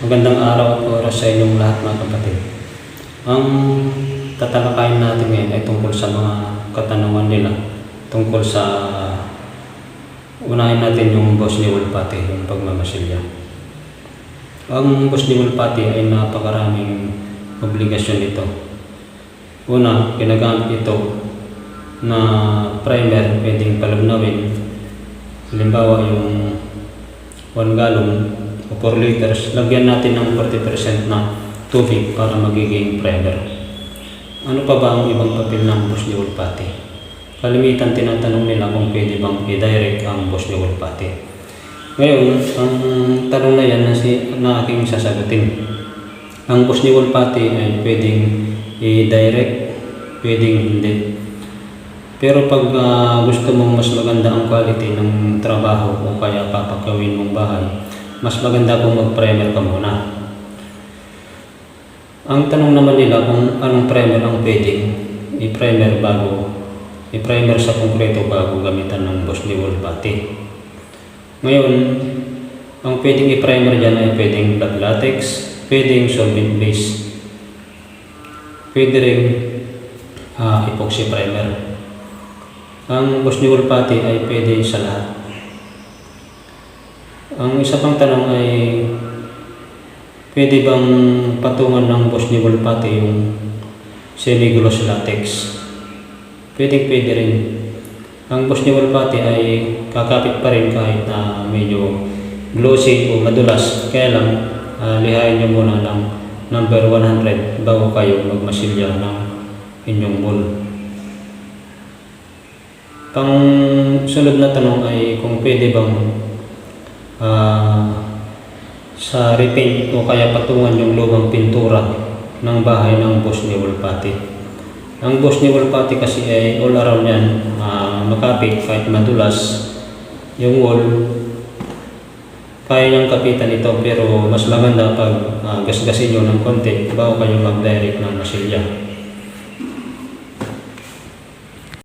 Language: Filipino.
Magandang araw at oras sa inyong lahat mga kapatid. Ang tatalakayin natin ngayon ay tungkol sa mga katanungan nila tungkol sa unahin natin yung boss ni Wolpati, yung pagmamasilya. Ang boss ni Wolpati ay napakaraming obligasyon nito. Una, ginagamit ito na primer pwedeng palabnawin. Halimbawa yung 1 gallon o 4 liters, lagyan natin ng 40% na tubig para magiging primer. Ano pa ba ang ibang papel ng boss ni Wolpati? Kalimitan tinatanong nila kung pwede bang i-direct ang boss ni Wolpati. Ngayon, ang tanong na yan na, si, na aking sasagutin. Ang boss ni Wolpati ay pwedeng i-direct, pwedeng hindi. Pero pag ah, gusto mong mas maganda ang quality ng trabaho o kaya papakawin mong bahay, mas maganda kung mag-primer ka muna. Ang tanong naman nila kung anong primer ang pwedeng i-primer bago i-primer sa konkreto bago gamitan ng boss ni Wolpati. Ngayon, ang pwedeng i-primer dyan ay pwedeng flat latex, pwedeng solvent base, pwede rin ah, epoxy primer. Ang boss ni Wolpati ay pwede sa lahat. Ang isa pang tanong ay pwede bang patungan ng boss ni yung semi-gloss latex? Pwede pwede rin. Ang boss ni ay kakapit pa rin kahit na medyo glossy o madulas. Kaya lang, ah, lihain nyo muna ng number 100 bago kayo magmasilya ng inyong mold. Pang sunod na tanong ay kung pwede bang ah, sa repaint o kaya patungan yung lumang pintura ng bahay ng boss ni Wolpati. Ang boss ni Wolpati kasi ay all around yan, ah, makapit kahit madulas yung wall. Kaya niyang kapitan ito pero mas maganda pag ah, gasgasin nyo ng konti bago kayo mag-direct ng masilya.